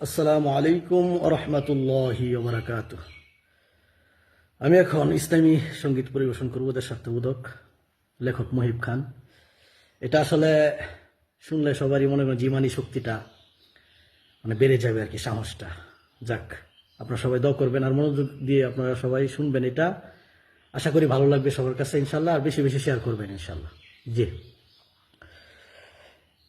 আসসালামু আলাইকুম রহমতুল্লাহি ওবরাকাত আমি এখন ইসলামী সংগীত পরিবেশন করব দেশাত্মবোধক লেখক মহিব খান। এটা আসলে শুনলে সবারই মনে করেন জীবানী শক্তিটা মানে বেড়ে যাবে আর কি, সাহসটা। যাক, আপনারা সবাই দোয়া করবেন আর মনোযোগ দিয়ে আপনারা সবাই শুনবেন এটা। আশা করি ভালো লাগবে সবার কাছে ইনশাল্লাহ, আর বেশি বেশি শেয়ার করবেন ইনশাল্লাহ। জি।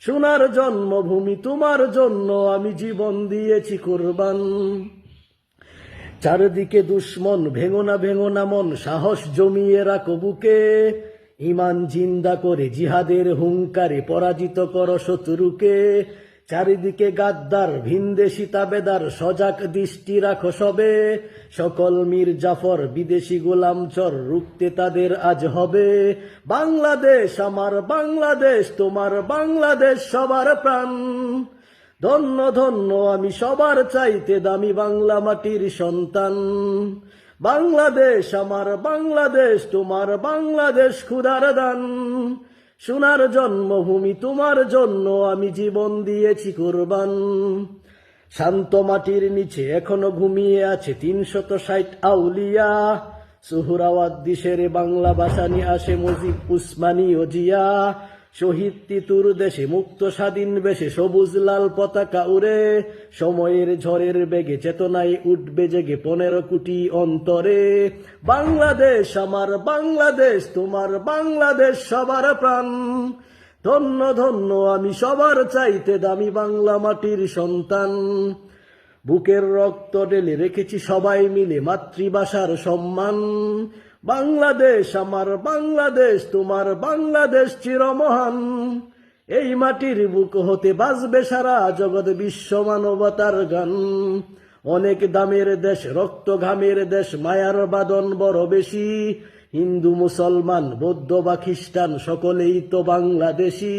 সোনার জন্মভূমি তোমার জন্য আমি জীবন দিয়েছি কোরবান। চারদিকে দুশ্মন, ভেঙোনা ভেঙোনা মন, সাহস জমিয়ে রাখো বুকে। ইমান জিন্দা করে জিহাদের হুঙ্কারে পরাজিত কর শত্রুকে। চারিদিকে গাদ্দার ভিনদেশি তাবেদার, সজাগ দৃষ্টি রাখো সবে। সকল মীর জাফর, বিদেশি গোলাম চর, রুখতে তাদের আজ হবে। বাংলাদেশ আমার বাংলাদেশ, তোমার বাংলাদেশ সবার প্রাণ। ধন্য ধন্য, আমি সবার চাইতে দামি বাংলা মাটির সন্তান। বাংলাদেশ আমার বাংলাদেশ, তোমার বাংলাদেশ ক্ষুদার দান। সোনার জন্মভূমি তোমার জন্য আমি জীবন দিয়েছি কোরবান। শান্ত মাটির নিচে এখনও ঘুমিয়ে আছে তিনশত ষাট আউলিয়া। সুহুরাওয়াদ দিশের বাংলা ভাষা নিয়ে আসে মজিব উসমানী ও জিয়া শহীদ তিতুর দেশে মুক্ত স্বাধীন বেশে সবুজ লাল পতাকা উড়ে। সময়ের ঝড়ের বেগে চেতনায় উঠবে জেগে পনেরো কোটি অন্তরে। বাংলাদেশ আমার বাংলাদেশ, তোমার বাংলাদেশ সবার প্রাণ। ধন্য ধন্য, আমি সবার চাইতে দামি বাংলা মাটির সন্তান। বুকের রক্ত ঢেলে রেখেছি সবাই মিলে মাতৃভাষার সম্মান। বাংলাদেশ আমার বাংলাদেশ, তোমার বাংলাদেশ চিরমহান। এই মাটির বুক হতে বাজবে সারা জগৎ বিশ্ব মানবতার গান। অনেক দামের দেশ, রক্ত ঘামের দেশ, মায়ার বাদন বড় বেশি। হিন্দু, মুসলমান, বৌদ্ধ বা খ্রিস্টান, সকলেই তো বাংলাদেশি।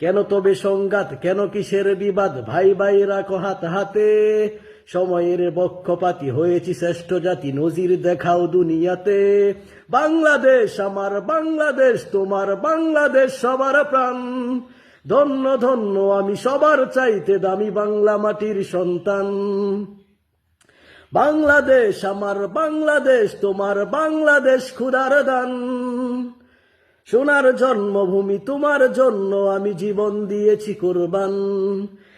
কেন তবে সংঘাত, কেন কিসের বিবাদ? ভাই ভাই রাখো হাত হাতে। সময়ের বক্ষপাতি হয়েছি শ্রেষ্ঠ জাতি, নজির দেখাও দুনিয়াতে। বাংলাদেশ আমার, বাংলাদেশ তোমার, বাংলাদেশ সবার প্রাণ। ধন্য ধন্য, আমি সবার চাইতে দামি বাংলা মাটির সন্তান। বাংলাদেশ আমার, বাংলাদেশ তোমার, বাংলাদেশ ক্ষুদার দান। সোনার জন্মভূমি তোমার জন্য আমি জীবন দিয়েছি কোরবান।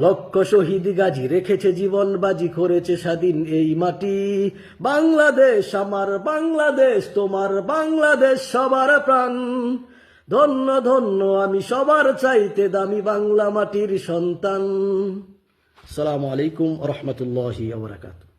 লক্ষ শহীদ গাজী রেখেছে জীবন, বাজি করেছে স্বাধীন এই মাটি। বাংলাদেশ আমার বাংলাদেশ, তোমার বাংলাদেশ সবার প্রাণ। ধন্য ধন্য, আমি সবার চাইতে দামি বাংলা মাটির সন্তান। সালামু আলাইকুম রহমতুল্লাহ আবরাকাতু